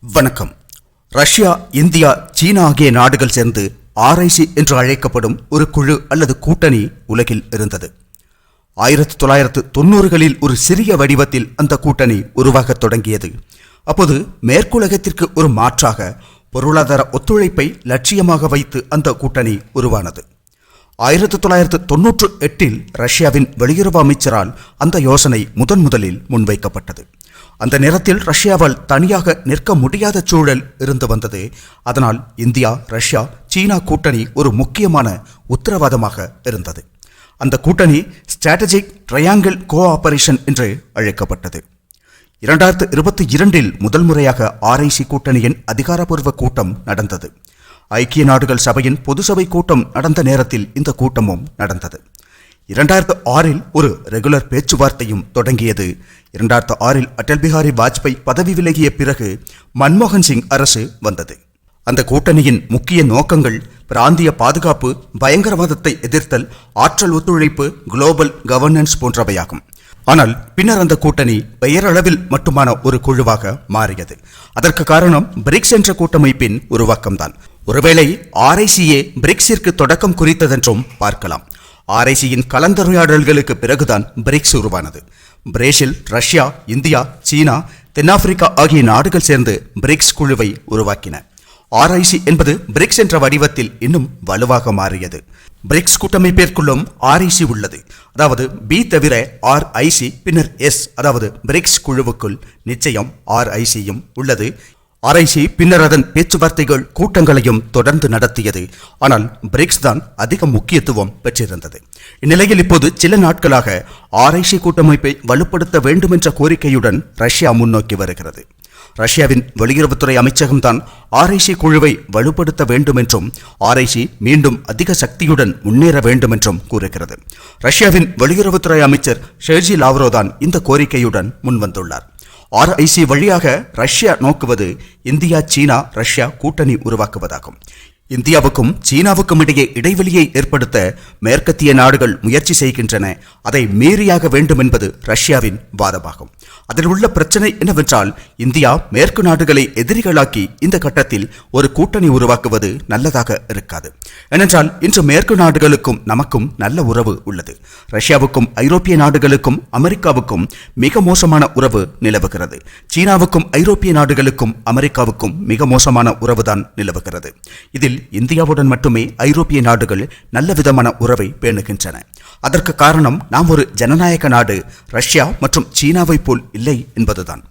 வணக்கம். Russia India சீனா ஆகிய நாடுகள் சேர்ந்து ஆர்ஐசி என்று அழைக்கப்படும் ஒரு குழு அல்லது கூட்டணி உலகில் இருந்தது. ஆயிரத்தி தொள்ளாயிரத்து தொண்ணூறுகளில் ஒரு சிறிய வடிவத்தில் அந்த கூட்டணி உருவாகத் தொடங்கியது. அப்போது மேற்குலகத்திற்கு ஒரு மாற்றாக பொருளாதார ஒத்துழைப்பை லட்சியமாக வைத்து அந்த கூட்டணி உருவானது. ஆயிரத்தி தொள்ளாயிரத்து தொன்னூற்று எட்டில் ரஷ்யாவின் வெளியுறவு அமைச்சரால் அந்த யோசனை முதன் முதலில் முன்வைக்கப்பட்டது. அந்த நேரத்தில் ரஷ்யாவால் தனியாக நிற்க முடியாத சூழல் இருந்து வந்தது. அதனால் இந்தியா ரஷ்யா சீனா கூட்டணி ஒரு முக்கியமான உத்தரவாதமாக இருந்தது. அந்த கூட்டணி ஸ்ட்ராட்டஜிக் ட்ரையாங்கிள் கோஆபரேஷன் என்று அழைக்கப்பட்டது. இரண்டாயிரத்து இருபத்தி இரண்டில் முதல் முறையாக ஆர்ஐசி கூட்டணியின் அதிகாரப்பூர்வ கூட்டம் நடந்தது. ஐக்கிய நாடுகள் சபையின் பொதுசபை கூட்டம் நடந்த நேரத்தில் இந்த கூட்டமும் நடந்தது. இரண்டாயிரத்து ஆறில் ஒரு ரெகுலர் பேச்சுவார்த்தையும் தொடங்கியது. இரண்டாயிரத்து ஆறில் அடல் பிஹாரி வாஜ்பாய் பதவி விலகிய பிறகு மன்மோகன் சிங் அரசு வந்தது. அந்த கூட்டணியின் முக்கிய நோக்கங்கள் பிராந்திய பாதுகாப்பு பயங்கரவாதத்தை எதிர்த்தல் ஆற்றல் ஒத்துழைப்பு குளோபல் கவர்னன்ஸ் போன்றவையாகும். ஆனால் பின்னர் அந்த கூட்டணி பெயரளவில் மட்டுமான ஒரு குழுவாக மாறியது. அதற்கு காரணம் பிரிக்ஸ் என்ற கூட்டமைப்பின் உருவாக்கம்தான். ஒருவேளை ஆர்ஐசியே பிரிக்ஸிற்கு தொடக்கம் குறித்ததென்றும் பார்க்கலாம். ஆர்ஐசியின் கலந்துரையாடல்களுக்கு பிறகுதான் பிரிக்ஸ் உருவானது. பிரேசில் ரஷ்யா இந்தியா சீனா தென்னாப்பிரிக்கா ஆகிய நாடுகள் சேர்ந்து பிரிக்ஸ் குழுவை உருவாக்கின. ஆர்ஐசி என்பது பிரிக்ஸ் என்ற வடிவத்தில் இன்னும் வலுவாக மாறியது. பிரிக்ஸ் கூட்டமைப்பிற்குள்ளும் ஆர்ஐசி உள்ளது. அதாவது பி தவிர ஆர்ஐசி பின்னர் எஸ் அதாவது பிரிக்ஸ் குழுவுக்குள் நிச்சயம் ஆர்ஐசியும் உள்ளது. ஆர்ஐசி பின்னர் அதன் பேச்சுவார்த்தைகள் கூட்டங்களையும் தொடர்ந்து நடத்தியது. ஆனால் பிரிக்ஸ் தான் அதிக முக்கியத்துவம் பெற்றிருந்தது. இந்நிலையில் இப்போது சில நாட்களாக ஆர்ஐசி கூட்டமைப்பை வலுப்படுத்த வேண்டும் என்ற கோரிக்கையுடன் ரஷ்யா முன்னோக்கி வருகிறது. ரஷ்யாவின் வெளியுறவுத்துறை அமைச்சகம்தான் ஆர்ஐசி குழுவை வலுப்படுத்த வேண்டும் என்றும் ஆர்ஐசி மீண்டும் அதிக சக்தியுடன் முன்னேற வேண்டும் என்றும் கூறுகிறது. ரஷ்யாவின் வெளியுறவுத்துறை அமைச்சர் ஷெர்ஜி லாவ்ரோ தான் இந்த கோரிக்கையுடன் முன்வந்துள்ளார். ஆர்ஐசி வழியாக ரஷ்யா நோக்குவது இந்தியா சீனா ரஷ்யா கூட்டணி உருவாக்குவதாகும். இந்தியாவுக்கும் சீனாவுக்கும் இடையே இடைவெளியை ஏற்படுத்த மேற்கத்திய நாடுகள் முயற்சி செய்கின்றன. அதை மீறியாக வேண்டும் என்பது ரஷ்யாவின் வாதமாகும். அதில் உள்ள பிரச்சனை என்னவென்றால் இந்தியா மேற்கு நாடுகளை எதிரிகளாக்கி இந்த கட்டத்தில் ஒரு கூட்டணி உருவாக்குவது நல்லதாக இருக்காது. ஏனென்றால் இன்று மேற்கு நாடுகளுக்கும் நமக்கும் நல்ல உறவு உள்ளது. ரஷ்யாவுக்கும் ஐரோப்பிய நாடுகளுக்கும் அமெரிக்காவுக்கும் மிக மோசமான உறவு நிலவுகிறது. சீனாவுக்கும் ஐரோப்பிய நாடுகளுக்கும் அமெரிக்காவுக்கும் மிக மோசமான உறவுதான் நிலவுகிறது. இதில் இந்தியாவுடன் மட்டுமே ஐரோப்பிய நாடுகள் நல்ல விதமான உறவை பேணுகின்றன. அதற்கு காரணம் நாம் ஒரு ஜனநாயக நாடு ரஷ்யா மற்றும் சீனாவை போல் இல்லை என்பதுதான்.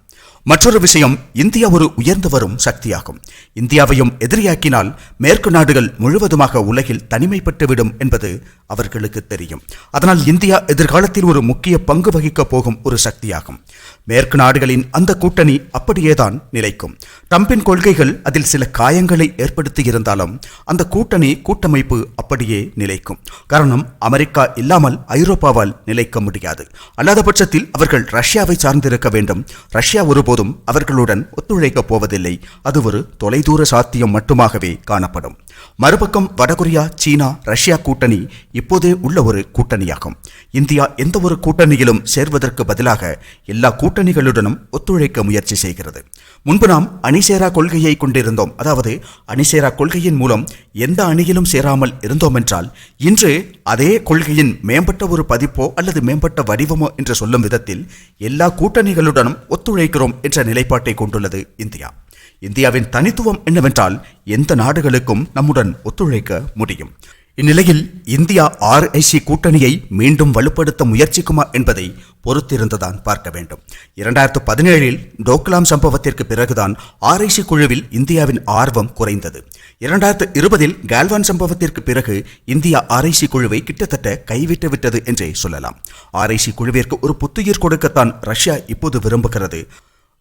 மற்றொரு விஷயம் இந்தியா ஒரு உயர்ந்து வரும் சக்தியாகும். இந்தியாவையும் எதிரியாக்கினால் மேற்கு நாடுகள் முழுவதுமாக உலகில் தனிமைப்பட்டுவிடும் என்பது அவர்களுக்கு தெரியும். அதனால் இந்தியா எதிர்காலத்தில் ஒரு முக்கிய பங்கு வகிக்கப் போகும் ஒரு சக்தியாகும். மேற்கு நாடுகளின் அந்த கூட்டணி அப்படியேதான் நிலைக்கும். ட்ரம்பின் கொள்கைகள் அதில் சில காயங்களை ஏற்படுத்தி இருந்தாலும் அந்த கூட்டணி கூட்டமைப்பு அப்படியே நிலைக்கும். காரணம் அமெரிக்கா இல்லாமல் ஐரோப்பாவால் நிலைக்க முடியாது. அல்லாத பட்சத்தில் அவர்கள் ரஷ்யாவை சார்ந்திருக்க வேண்டும். ரஷ்யா ஒரு ஒருபோதும் அவர்களுடன் ஒத்துழைக்கப் போவதில்லை. அது ஒரு தொலைதூர சாத்தியம் மட்டுமாகவே காணப்படும். மறுபக்கம் வடகொரியா சீனா ரஷ்யா கூட்டணி இப்போதே உள்ள ஒரு கூட்டணியாகும். இந்தியா எந்த ஒரு கூட்டணியிலும் சேர்வதற்கு பதிலாக எல்லா கூட்டணிகளுடனும் ஒத்துழைக்க முயற்சி செய்கிறது. முன்பு நாம் அணிசேரா கொள்கையை கொண்டிருந்தோம். அதாவது அணிசேரா கொள்கையின் மூலம் எந்த அணியிலும் சேராமல் இருந்தோம் என்றால் இன்று அதே கொள்கையின் மேம்பட்ட ஒரு பதிப்போ அல்லது மேம்பட்ட வடிவமோ என்று சொல்லும் விதத்தில் எல்லா கூட்டணிகளுடனும் ஒத்துழைக்கிறோம் என்ற நிலைப்பாட்டை கொண்டுள்ளது இந்தியா. இந்தியாவின் தனித்துவம் என்னவென்றால் எந்த நாடுகளுக்கும் நம்முடன் ஒத்துழைக்க முடியும். இந்நிலையில் இந்தியா ஆர்ஐசி கூட்டணியை மீண்டும் வலுப்படுத்த முயற்சிக்குமா என்பதை பொறுத்திருந்துதான் பார்க்க வேண்டும். இரண்டாயிரத்து பதினேழில் டோக்லாம் சம்பவத்திற்கு பிறகுதான் ஆர்ஐசி குழுவில் இந்தியாவின் ஆர்வம் குறைந்தது. இரண்டாயிரத்து இருபதில் கால்வான் சம்பவத்திற்கு பிறகு இந்தியா ஆர்ஐசி குழுவை கிட்டத்தட்ட கைவிட்டு விட்டது என்றே சொல்லலாம். ஆர்ஐசி குழுவிற்கு ஒரு புத்துயிர் கொடுக்கத்தான் ரஷ்யா இப்போது விரும்புகிறது.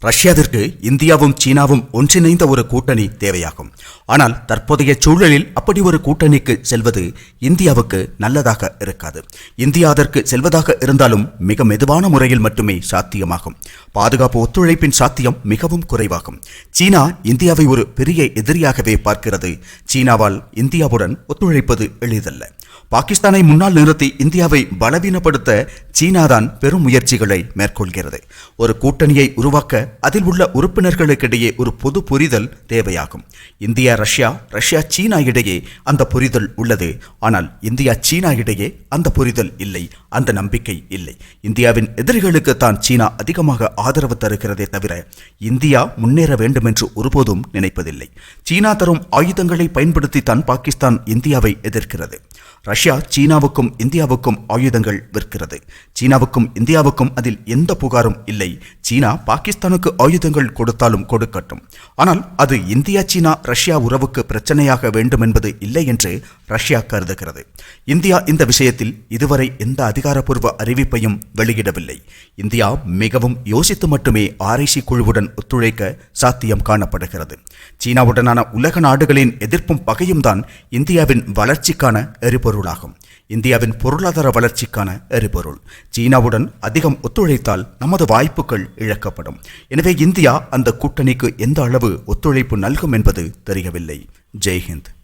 ரஷ்யாவிற்கு இந்தியாவும் சீனாவும் ஒன்றிணைந்த ஒரு கூட்டணி தேவையாகும். ஆனால் தற்போதைய சூழலில் அப்படி ஒரு கூட்டணிக்கு செல்வது இந்தியாவுக்கு நல்லதாக இருக்காது. இந்தியா அதற்கு செல்வதாக இருந்தாலும் மிக மெதுவான முறையில் மட்டுமே சாத்தியமாகும். பாதுகாப்பு ஒத்துழைப்பின் சாத்தியம் மிகவும் குறைவாகும். சீனா இந்தியாவை ஒரு பெரிய எதிரியாகவே பார்க்கிறது. சீனாவால் இந்தியாவுடன் ஒத்துழைப்பது எளிதல்ல. பாகிஸ்தானை முன்னால் நிறுத்தி இந்தியாவை பலவீனப்படுத்த சீனாதான் பெரும் முயற்சிகளை மேற்கொள்கிறது. ஒரு கூட்டணியை உருவாக்க அதில் உள்ள உறுப்பினர்களுக்கிடையே ஒரு பொது புரிதல் தேவையாகும். இந்தியா ரஷ்யா ரஷ்யா சீனா இடையே அந்த புரிதல் உள்ளது. ஆனால் இந்தியா சீனா இடையே அந்த புரிதல் இல்லை அந்த நம்பிக்கை இல்லை. இந்தியாவின் எதிரிகளுக்கு தான் சீனா அதிகமாக ஆதரவு தருகிறதே தவிர இந்தியா முன்னேற வேண்டும் என்று ஒருபோதும் நினைப்பதில்லை. சீனா தரும் ஆயுதங்களை பயன்படுத்தி தான் பாகிஸ்தான் இந்தியாவை எதிர்க்கிறது. ரஷ்யா சீனாவுக்கும் இந்தியாவுக்கும் ஆயுதங்கள் விற்கிறது. சீனாவுக்கும் இந்தியாவுக்கும் அதில் எந்த புகாரும் இல்லை. சீனா பாகிஸ்தானுக்கு ஆயுதங்கள் கொடுத்தாலும் கொடுக்கட்டும். ஆனால் அது இந்தியா சீனா ரஷ்யா உறவுக்கு பிரச்சனையாக வேண்டும் என்பது இல்லை என்று ரஷ்யா கருதுகிறது. இந்தியா இந்த விஷயத்தில் இதுவரை எந்த அதிகாரப்பூர்வ அறிவிப்பையும் வெளியிடவில்லை. இந்தியா மிகவும் யோசித்து மட்டுமே ஆர்ஐசி குழுவுடன் ஒத்துழைக்க சாத்தியம் காணப்படுகிறது. சீனாவுடனான உலக நாடுகளின் எதிர்ப்பும் பகையும் தான் இந்தியாவின் வளர்ச்சிக்கான எரிபொருளாகும். இந்தியாவின் பொருளாதார வளர்ச்சிக்கான எரிபொருள். சீனாவுடன் அதிகம் ஒத்துழைத்தால் நமது வாய்ப்புகள் இழக்கப்படும். எனவே இந்தியா அந்த கூட்டணிக்கு எந்த அளவு ஒத்துழைப்பு நல்கும் என்பது தெரியவில்லை. ஜெய்ஹிந்த்.